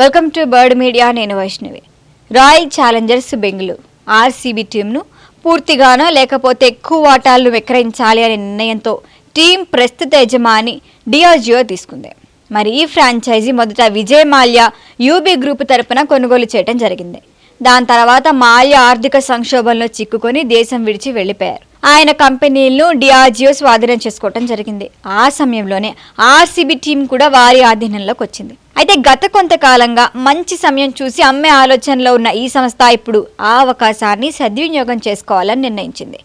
Welcome to bird media నేను Vaishnavi. Royal Challengers Bengaluru. RCB టీంను పూర్తిగానో లేకపోతే ఎక్కువ వాటాలను విక్రయించాలి అనే నిర్ణయంతో టీం ప్రస్తుత యజమాని డిఆర్జియో తీసుకుంది. మరి ఈ ఫ్రాంచైజీ మొదట విజయ్ మాల్యా యూబీ గ్రూప్ తరపున కొనుగోలు చేయడం జరిగింది. దాని తర్వాత మాల్యా ఆర్థిక సంక్షోభంలో చిక్కుకొని దేశం విడిచి వెళ్ళిపోయారు. ఆయన కంపెనీలను డిఆర్జియో స్వాధీనం చేసుకోవటం జరిగింది. ఆ సమయంలోనే ఆర్సీబీ టీం కూడా వారి ఆధీనంలోకి వచ్చింది. అయితే గత కొంతకాలంగా మంచి సమయం చూసి అమ్మే ఆలోచనలో ఉన్న ఈ సంస్థ ఇప్పుడు ఆ అవకాశాన్ని సద్వినియోగం చేసుకోవాలని నిర్ణయించింది.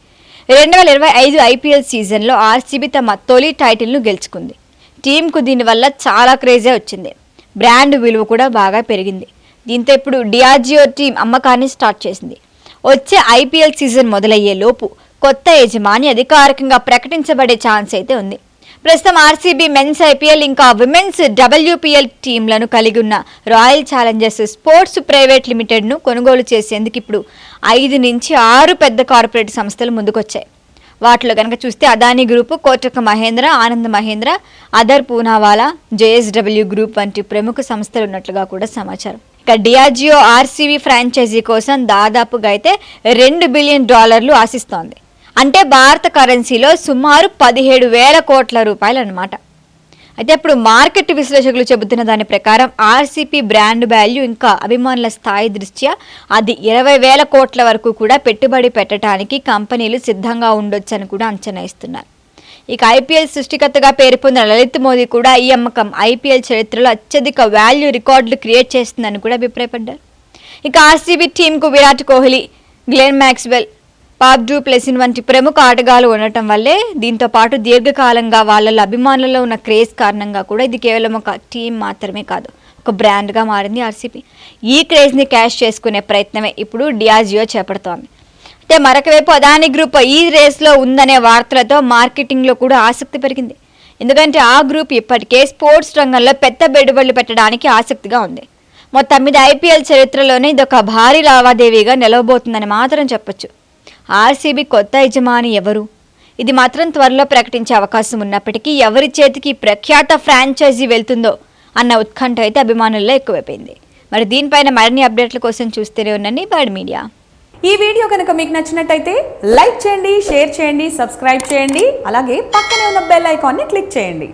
రెండు వేల ఇరవై ఐదు ఐపీఎల్ సీజన్లో ఆర్సీబీ తమ తొలి టైటిల్ను గెలుచుకుంది. టీంకు దీనివల్ల చాలా క్రేజే వచ్చింది. బ్రాండ్ విలువ కూడా బాగా పెరిగింది. దీంతో ఇప్పుడు డిఆర్జియో టీం అమ్మకాన్ని స్టార్ట్ చేసింది. వచ్చే ఐపీఎల్ సీజన్ మొదలయ్యే లోపు కొత్త యజమాని అధికారికంగా ప్రకటించబడే ఛాన్స్ అయితే ఉంది. ప్రస్తుతం ఆర్సీబీ మెన్స్ ఐపీఎల్ ఇంకా విమెన్స్ డబ్ల్యూపీఎల్ టీంలను కలిగి ఉన్న రాయల్ ఛాలెంజర్స్ స్పోర్ట్స్ ప్రైవేట్ లిమిటెడ్ను కొనుగోలు చేసేందుకు ఇప్పుడు ఐదు నుంచి ఆరు పెద్ద కార్పొరేట్ సంస్థలు ముందుకొచ్చాయి. వాటిలో కనుక చూస్తే Adani group Kotak Mahindra Anand Mahindra Adar Poonawalla JSW group వంటి ప్రముఖ సంస్థలు ఉన్నట్లుగా కూడా సమాచారం. ఇక డియాజియో ఆర్సీబీ ఫ్రాంచైజీ కోసం దాదాపుగా అయితే రెండు బిలియన్ డాలర్లు ఆశిస్తోంది. అంటే భారత కరెన్సీలో సుమారు పదిహేడు వేల కోట్ల రూపాయలు అన్నమాట అయితే ఇప్పుడు మార్కెట్ విశ్లేషకులు చెబుతున్న దాని ప్రకారం ఆర్సీపీ బ్రాండ్ వాల్యూ ఇంకా అభిమానుల స్థాయి దృష్ట్యా అది ఇరవై వేల కోట్ల వరకు కూడా పెట్టుబడి పెట్టడానికి కంపెనీలు సిద్ధంగా ఉండొచ్చని కూడా అంచనా ఇస్తున్నారు ఇక ఐపీఎల్ సృష్టికర్తగా పేరు పొందిన లలిత్ మోదీ కూడా ఈ అమ్మకం ఐపీఎల్ చరిత్రలో అత్యధిక వాల్యూ రికార్డులు క్రియేట్ చేస్తుందని కూడా అభిప్రాయపడ్డారు. ఇక RCB టీంకు Virat Kohli Glenn Maxwell Faf du Plessis వంటి ప్రముఖ ఆటగాళ్ళు ఉండటం వల్లే దీంతో పాటు దీర్ఘకాలంగా వాళ్ళ అభిమానులలో ఉన్న క్రేజ్ కారణంగా కూడా ఇది కేవలం ఒక టీం మాత్రమే కాదు ఒక బ్రాండ్గా మారింది ఆర్సీబీ ఈ క్రేజ్ని క్యాష్ చేసుకునే ప్రయత్నమే ఇప్పుడు డియాజియో చేపడుతోంది. అయితే మరొక వైపు అదాని గ్రూప్ ఈ రేస్లో ఉందనే వార్తలతో మార్కెటింగ్లో కూడా ఆసక్తి పెరిగింది. ఎందుకంటే ఆ గ్రూప్ ఇప్పటికే స్పోర్ట్స్ రంగంలో పెద్ద పెట్టుబడులు పెట్టడానికి ఆసక్తిగా ఉంది. మొత్తం మీద ఐపీఎల్ చరిత్రలోనే ఇది ఒక భారీ లావాదేవీగా నిలవబోతుందని మాత్రం చెప్పొచ్చు. ఆర్సీబీ కొత్త యజమాని ఎవరు? ఇది మాత్రం త్వరలో ప్రకటించే అవకాశం ఉన్నప్పటికీ ఎవరి చేతికి ప్రఖ్యాత ఫ్రాంచైజీ వెళ్తుందో అన్న ఉత్కంఠ అయితే అభిమానుల్లో ఎక్కువైపోయింది. మరి దీనిపైన మరిన్ని అప్డేట్ల కోసం చూస్తూనే ఉండండి బర్డ్ మీడియా. ఈ వీడియో కనుక మీకు నచ్చినట్టయితే లైక్ చేయండి షేర్ చేయండి సబ్స్క్రైబ్ చేయండి అలాగే పక్కనే ఉన్న బెల్ ఐకాన్ని క్లిక్ చేయండి.